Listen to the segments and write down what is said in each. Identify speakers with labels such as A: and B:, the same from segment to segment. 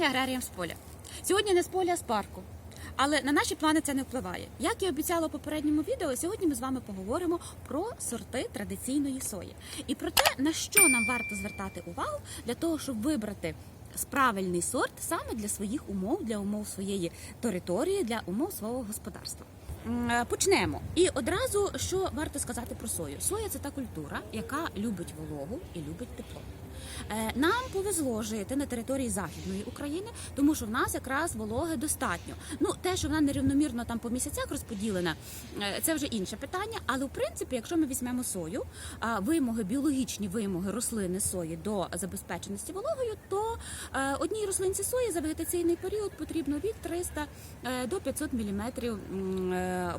A: Вітання аграріям з поля. Сьогодні не з поля, а з парку. Але на наші плани це не впливає. Як і обіцяла в попередньому відео, сьогодні ми з вами поговоримо про сорти традиційної сої і про те, на що нам варто звертати увагу для того, щоб вибрати правильний сорт саме для своїх умов, для умов своєї території, для умов свого господарства. Е, Почнемо. І одразу що варто сказати про сою? Соя це та культура, яка любить вологу і любить тепло. Е, Нам повезло жити на території західної України, тому що в нас якраз вологи достатньо. Ну те, що вона нерівномірно там по місяцях розподілена, е, це вже інше питання. Але в принципі, якщо ми візьмемо сою, вимоги, біологічні вимоги рослини сої до забезпеченості вологою, то е, одній рослинці сої за вегетаційний період потрібно від 300 е, до 500 мм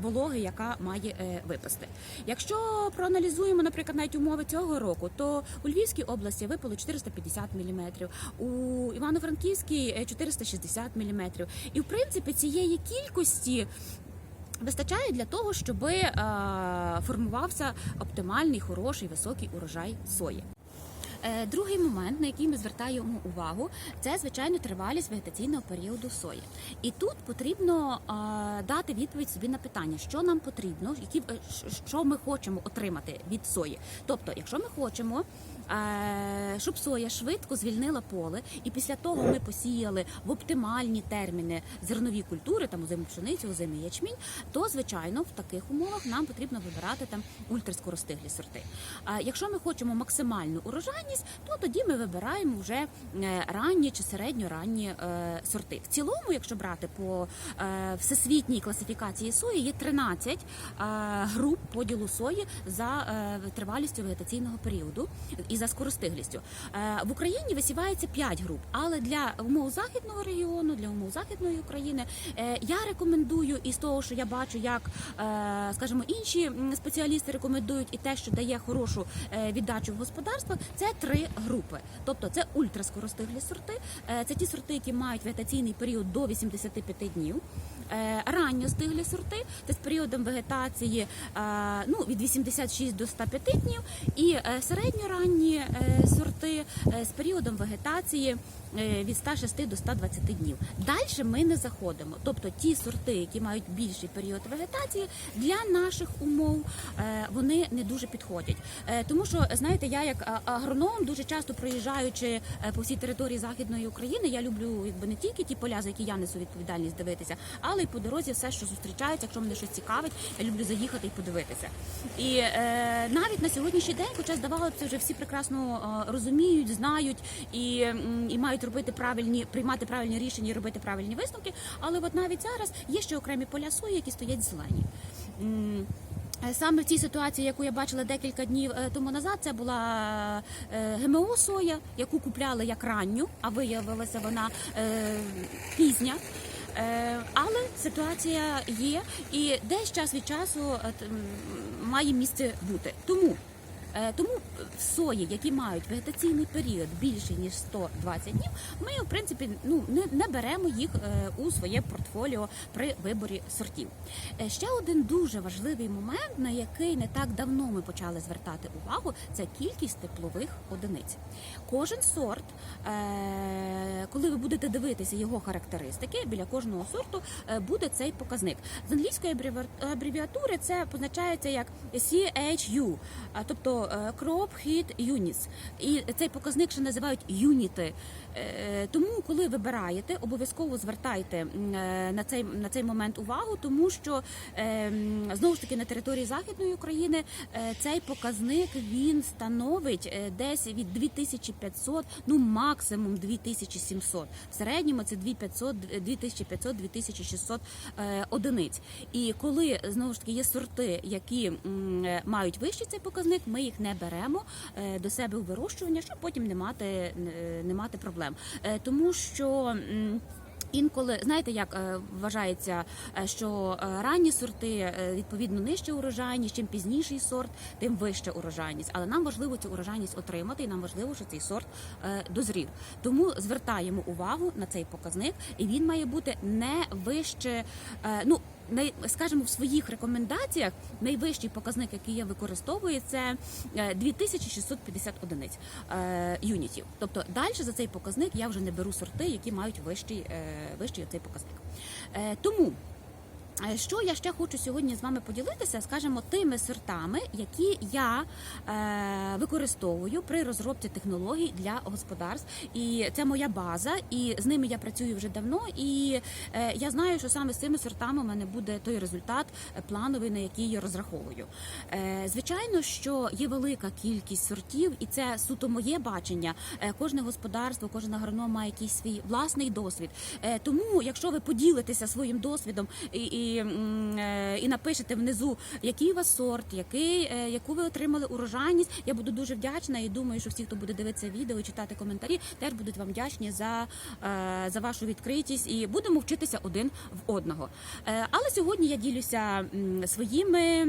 A: вологи, яка має випасти. Якщо проаналізуємо, наприклад, навіть умови цього року, то у Львівській області випало 450 мм, у Івано-Франківській е, 460 мм. І в принципі цієї кількості. Вистачає для того, щоб е, формувався оптимальний, хороший, високий урожай сої. Е, Другий момент, на який ми звертаємо увагу, це звичайно тривалість вегетаційного періоду сої. І тут потрібно е, дати відповідь собі на питання, що нам потрібно, які е, що ми хочемо отримати від сої. Тобто, якщо ми хочемо. Е, Щоб соя швидко звільнила поле, і після того ми посіяли в оптимальні терміни зернові культури, там озиму пшеницю, озимий ячмінь, то звичайно в таких умовах нам потрібно вибирати там ультраскоростиглі сорти. А якщо ми хочемо максимальну урожайність, то тоді ми вибираємо вже е, ранні чи середньоранні е, сорти. В цілому, якщо брати по всесвітній класифікації сої, є 13 е, груп поділу сої за тривалістю вегетаційного періоду і за скоростиглістю. Е, В Україні висівається 5 груп, але для умов західного регіону, для умов західної України, е, я рекомендую із того, що я бачу, як е, скажімо, інші спеціалісти рекомендують і те, що дає хорошу віддачу в господарствах, це три групи. Тобто це ультраскоростиглі сорти, це ті сорти, які мають вегетаційний період до 85 днів. Е, Ранньостиглі сорти це з періодом вегетації е, ну, від 86 до 105 днів, і е, середньоранні сорти з періодом вегетації від 106 до 120 днів. Далі ми не заходимо. Тобто ті сорти, які мають більший період вегетації, для наших умов е, вони не дуже підходять. Е, Тому що знаєте, я як агроном дуже часто проїжджаючи е, по всій території західної України, я люблю якби не тільки ті поля, за які я несу відповідальність дивитися, але й по дорозі все, що зустрічається. Якщо мене щось цікавить, я люблю заїхати і подивитися. І е, навіть на сьогоднішній день, хоча здавалося, вже всі прекрасно е, розуміють, знають і, і мають робити правильні, приймати правильні рішення і робити правильні висновки. Але от навіть зараз є ще окремі поля сої, які стоять зелені. Е, Саме в цій ситуації, яку я бачила декілька днів е, тому назад, це була е, ГМО соя, яку купляли як ранню, а виявилася вона пізня. Але ситуація є, і десь час від часу має місце бути. Тому Тому сої, які мають вегетаційний період більше ніж 120 днів, ми в принципі ну не, не беремо їх е, у своє портфоліо при виборі сортів. Е, Ще один дуже важливий момент, на який не так давно ми почали звертати увагу, це кількість теплових одиниць. Кожен сорт, е, коли ви будете дивитися його характеристики, біля кожного сорту е, буде цей показник. З англійської абревіа- абревіатури це позначається як CHU, тобто Crop Heat Units. І цей показник ще називають юніти. Е, Тому, коли вибираєте, обов'язково звертайте е, на цей на цей момент увагу, тому що е, знову ж таки на території західної України цей показник він становить десь від 2500, ну максимум 2700. В середньому це 2500, 2500, 2600 е, одиниць. І коли знову ж таки є сорти, які мають вищий цей показник, ми їх не беремо е, до себе у вирощування, щоб потім не мати, е, не мати проблем. Е, Тому що. Інколи знаєте, як вважається, що ранні сорти відповідно нижче урожайність, чим пізніший сорт, тим вища урожайність. Але нам важливо цю урожайність отримати, і нам важливо, що цей сорт дозрів. Тому звертаємо увагу на цей показник, і він має бути не вище. Ну скажімо, в своїх рекомендаціях найвищий показник, який я використовую, це е, 2650 одиниць е, юнітів. Тобто далі за цей показник я вже не беру сорти, які мають вищий, е, вищий цей показник. Е, тому. Е, Що я ще хочу сьогодні з вами поділитися, скажімо, тими сортами, які я е, використовую при розробці технологій для господарств, і це моя база, і з ними я працюю вже давно. І е, я знаю, що саме з цими сортами у мене буде той результат е, плановий, на який я розраховую. Е, звичайно, що є велика кількість сортів, і це суто моє бачення. Е, кожне господарство, кожен агроном має якийсь свій власний досвід. Е, тому, якщо ви поділитеся своїм досвідом і, і, е, і напишете внизу, який у вас сорт, який, е, яку ви отримали урожайність, я буду дуже вдячна і думаю, що всі, хто буде дивитися відео читати коментарі, теж будуть вам вдячні за, е, за вашу відкритість і будемо вчитися один в одного. Але сьогодні я ділюся своїми.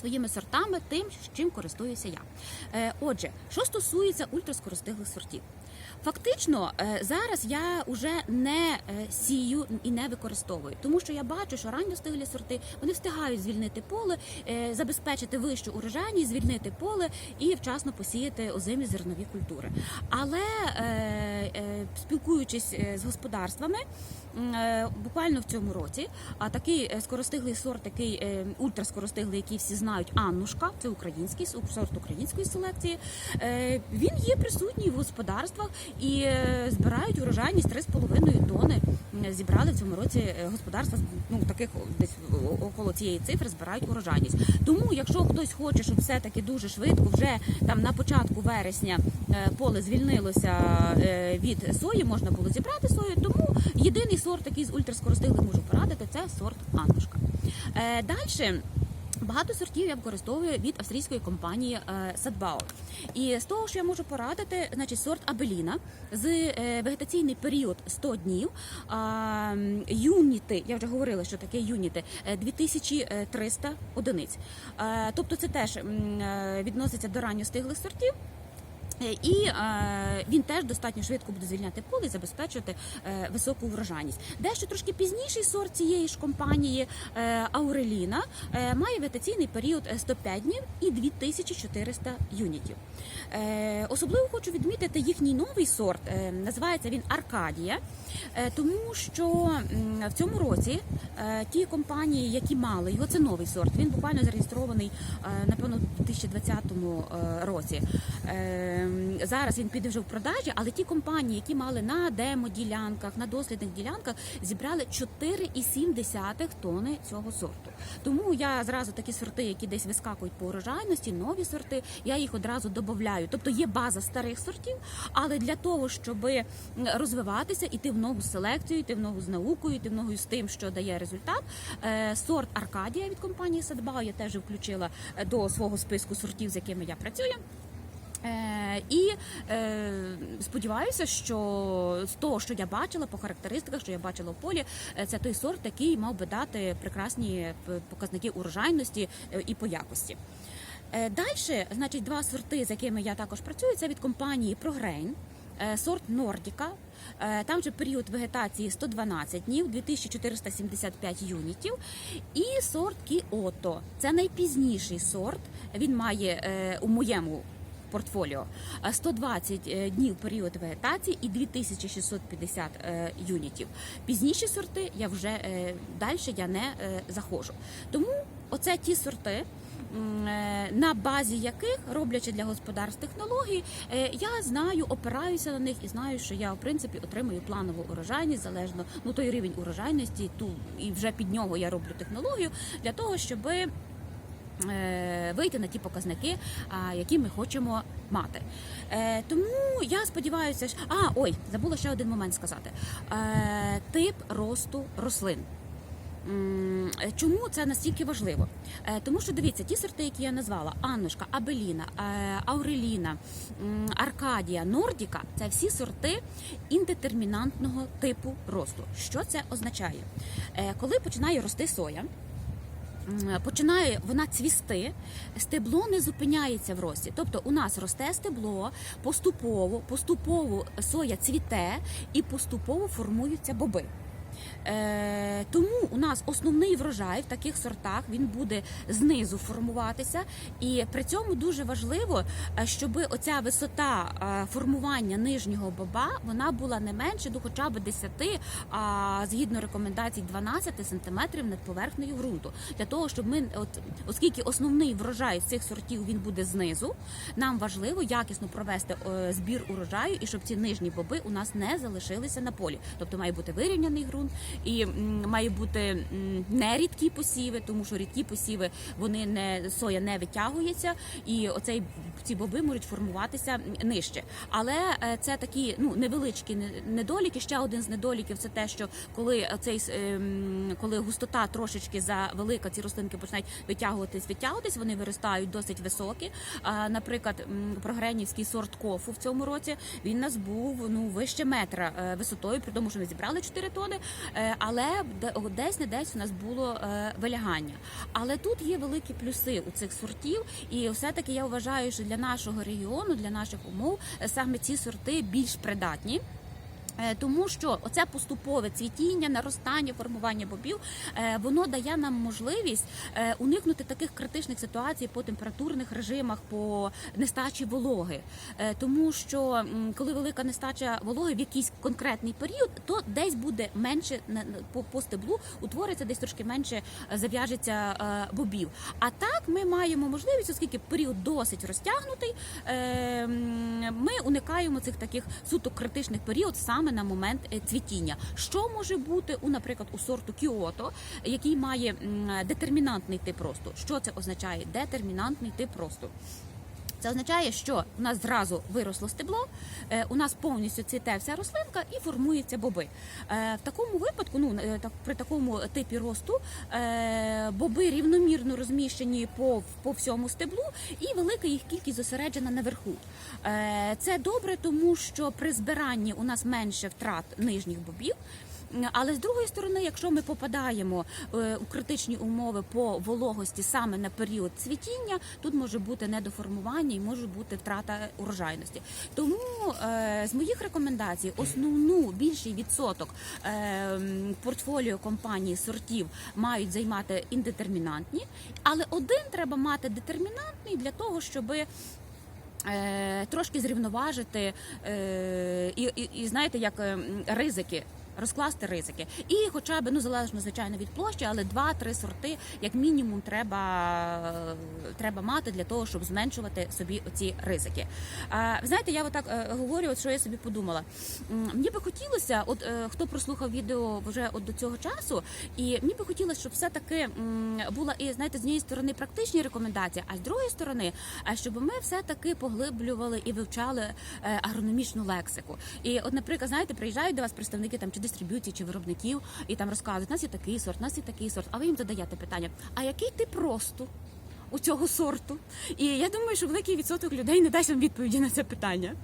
A: Своїми сортами, тим, чим користуюся я. Отже, що стосується ультраскоростиглих сортів, фактично е, зараз я вже не е, сію і не використовую, тому що я бачу, що ранньостиглі сорти вони встигають звільнити поле, е, забезпечити вищу урожайність, звільнити поле і вчасно посіяти озимі зернові культури. Але спілкуючись з господарствами, буквально в цьому році, а такий е, скоростиглий сорт, такий е, ультраскоростиглий, який всі знають, Аннушка, це український сорт української селекції. е, Він є присутній в господарствах і е, збирають урожайність 3,5 тони. Зібрали в цьому році е, господарства ну таких десь около цієї цифри збирають урожайність. Тому, якщо хтось хоче, щоб все таки дуже швидко, вже там на початку вересня е, поле звільнилося е, від сої, можна було зібрати сою. Тому єдиний сорт, який з ультраскоростиглих можу порадити, це сорт Аннушка. Е, Далі. Багато сортів я використовую від австрійської компанії е, Садбауер. І з того, що я можу порадити, значить сорт Абеліна з е, вегетаційний період 100 днів. Юніти, я вже говорила, що таке юніти, е, 2300 одиниць. Тобто це теж відноситься до ранньостиглих сортів. Е, І е, він теж достатньо швидко буде звільняти поле і забезпечувати е, високу врожайність. Дещо трошки пізніший сорт цієї ж компанії Ауреліна має вегетаційний період е, 105 днів і 2400 юнітів. Особливо хочу відмітити їхній новий сорт. Називається він Аркадія, тому що в цьому році ті компанії, які мали його, це новий сорт. Він буквально зареєстрований напевно у 2020 е, році. Зараз він піде вже в продажі, але ті компанії, які мали на демо-ділянках, на дослідних ділянках, зібрали 4,7 тонни цього сорту. Тому я зразу такі сорти, які десь вискакують по урожайності, нові сорти, я їх одразу додаю. Тобто є база старих сортів, але для того, щоб розвиватися, іти в ногу з селекцією, йти в ногу з наукою, йти в ногу з тим, що дає результат. е, Сорт Аркадія від компанії Садбау я теж включила е, до свого списку сортів, з якими я працюю. Е, і е, сподіваюся, що з того, що я бачила по характеристиках, що я бачила в полі, е, це той сорт, який мав би дати прекрасні показники урожайності і по якості. Далі, значить, два сорти, з якими я також працюю, це від компанії ProGrain. Сорт Нордіка, там же період вегетації 112 днів, 2475 юнітів. І сорт Кіото. Це найпізніший сорт. Він має у моєму портфоліо е, 120 е, днів період вегетації і 2650 е, юнітів. Пізніші сорти я вже е, далі я не е, заходжу. Тому оце ті сорти. е, На базі яких роблячи для господарств технологій, е, я знаю, опираюся на них і знаю, що я в принципі отримую планову урожайність залежно ну той рівень урожайності, ту і вже під нього я роблю технологію для того, щоби е, вийти на ті показники, які ми хочемо мати. Е, Тому я сподіваюся, що... а ой, забула ще один момент сказати: Е, тип росту рослин. Чому це настільки важливо? Е, Тому що дивіться, ті сорти, які я назвала: Аннушка, Абеліна, е, Ауреліна, Аркадія, Нордіка це всі сорти індетермінантного типу росту. Що це означає? Е, Коли починає рости соя. Починає вона цвісти, стебло не зупиняється в рості. Тобто у нас росте стебло поступово, поступово соя цвіте і поступово формуються боби. Е, тому у нас основний врожай в таких сортах він буде знизу формуватися, і при цьому дуже важливо, е, щоб оця висота е, формування нижнього боба вона була не менше до хоча б 10, а згідно рекомендацій 12 сантиметрів над поверхнею ґрунту. Для того, щоб ми, от оскільки основний врожай цих сортів він буде знизу, нам важливо якісно провести збір урожаю і щоб ці нижні боби у нас не залишилися на полі. Тобто має бути вирівняний ґрунт і має бути не рідкі посіви, тому що рідкі посіви вони не соя не витягується, і оцей ці боби можуть формуватися нижче. Але е, це такі ну невеличкі не- недоліки. Ще один з недоліків це те, що коли цей коли густота трошечки завелика, ці рослинки починають витягуватись, витягуватись, вони виростають досить високі. Наприклад, прогренівський сорт кофу в цьому році він нас був ну вище метра е, висотою, при тому, що ми зібрали 4 тони, але десь не десь у нас було е, вилягання. Але тут є великі плюси у цих сортів, і все-таки я вважаю, що для нашого регіону, для наших умов, е, саме ці сорти більш придатні. Е, Тому що оце поступове цвітіння, наростання, формування бобів, е, воно дає нам можливість е, уникнути таких критичних ситуацій по температурних режимах, по нестачі вологи. Тому що коли велика нестача вологи в якийсь конкретний період, то десь буде менше по, стеблу, утвориться десь трошки менше зав'яжеться бобів. А так ми маємо можливість, оскільки період досить розтягнутий, ми уникаємо цих таких суто критичних період саме на момент е, цвітіння. Що може бути у, наприклад, у сорту Кіото, який має детермінантний тип росту? Що це означає? Детермінантний тип росту. Це означає, що у нас зразу виросло стебло, е, у нас повністю цвіте вся рослинка і формуються боби. Е, В такому випадку, ну е, при такому типі росту, боби рівномірно розміщені по, по всьому стеблу, і велика їх кількість зосереджена наверху. Це добре, тому що при збиранні у нас менше втрат нижніх бобів. Але з другої сторони, якщо ми попадаємо е, у критичні умови по вологості саме на період цвітіння, тут може бути недоформування і може бути втрата урожайності. Тому е, з моїх рекомендацій основну більший відсоток е, портфоліо компанії сортів мають займати індетермінантні, але один треба мати детермінантний для того, щоби е, трошки зрівноважити і, і, і знаєте, як е, ризики. Розкласти ризики, і хоча б ну залежно звичайно від площі, але два-три сорти, як мінімум, треба, е, треба мати для того, щоб зменшувати собі оці ризики. Ви знаєте, я отак е, говорю, от що я собі подумала. Мені би хотілося, от е, хто прослухав відео вже от до цього часу, і мені би хотілося, щоб все таки була і знаєте, з однієї сторони практичні рекомендації, а з другої сторони, щоб ми все таки поглиблювали і вивчали агрономічну лексику. І, от, наприклад, знаєте, приїжджають до вас представники там чи дистриб'юції, чи виробників, і там розказують, у нас є такий сорт, нас є такий сорт. А ви їм задаєте питання: а який ти просто? У цього сорту, і я думаю, що великий відсоток людей не дасть вам відповіді на це питання.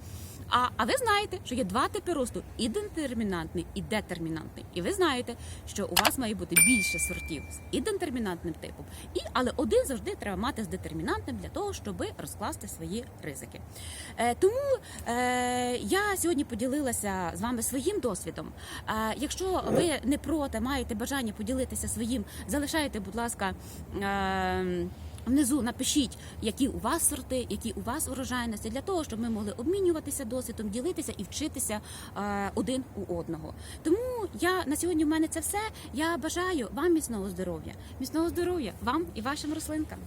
A: А, а ви знаєте, що є два типи росту: і детермінантний, і детермінантний. І ви знаєте, що у вас має бути більше сортів з ідетермінантним типом, і але один завжди треба мати з детермінантним для того, щоб розкласти свої ризики. Е, тому е, я сьогодні поділилася з вами своїм досвідом. Е, якщо ви не проти, маєте бажання поділитися своїм, залишайте, будь ласка. Е, Внизу напишіть, які у вас сорти, які у вас урожайності, для того, щоб ми могли обмінюватися досвідом, ділитися і вчитися е, один у одного. Тому я на сьогодні в мене це все. Я бажаю вам міцного здоров'я, міцного здоров'я вам і вашим рослинкам.